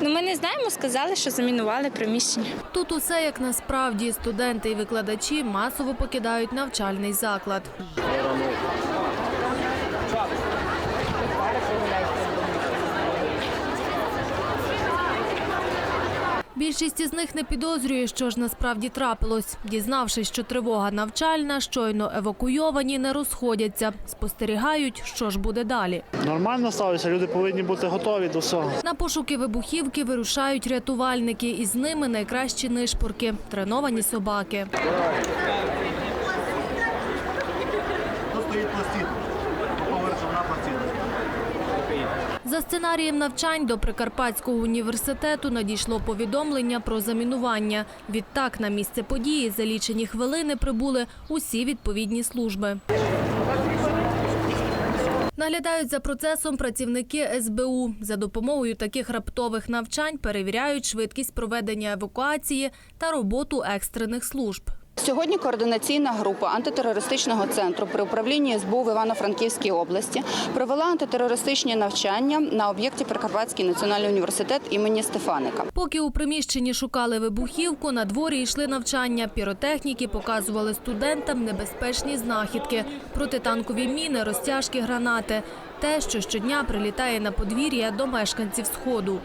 Ну, ми не знаємо, сказали, що замінували приміщення. Тут усе як насправді студенти і викладачі масово покидають навчальний заклад. Більшість із них не підозрює, що ж насправді трапилось. Дізнавшись, що тривога навчальна, щойно евакуйовані, не розходяться. Спостерігають, що ж буде далі. Нормально ставиться, люди повинні бути готові до всього. На пошуки вибухівки вирушають рятувальники, і з ними найкращі нишпорки – треновані собаки. За сценарієм навчань до Прикарпатського університету надійшло повідомлення про замінування. Відтак на місце події за лічені хвилини прибули усі відповідні служби. Наглядають за процесом працівники СБУ. За допомогою таких раптових навчань перевіряють швидкість проведення евакуації та роботу екстрених служб. Сьогодні координаційна група антитерористичного центру при управлінні СБУ в Івано-Франківській області провела антитерористичні навчання на об'єкті Прикарпатський національний університет імені Стефаника. Поки у приміщенні шукали вибухівку, на дворі йшли навчання. Піротехніки показували студентам небезпечні знахідки, протитанкові міни, розтяжки гранати. Те, що щодня прилітає на подвір'я до мешканців Сходу.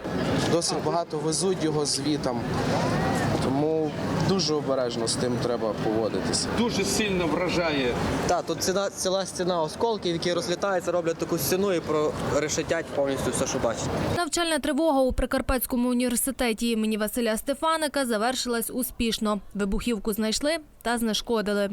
Досить багато везуть його звітам, тому дуже обережно з тим треба поводитися. дуже сильно вражає Так, тут ціна, ціла стіна осколків, які розлітаються, роблять таку стіну і прорешетять повністю все, що бачать. Навчальна тривога у Прикарпатському університеті імені Василя Стефаника завершилась успішно. Вибухівку знайшли та знешкодили.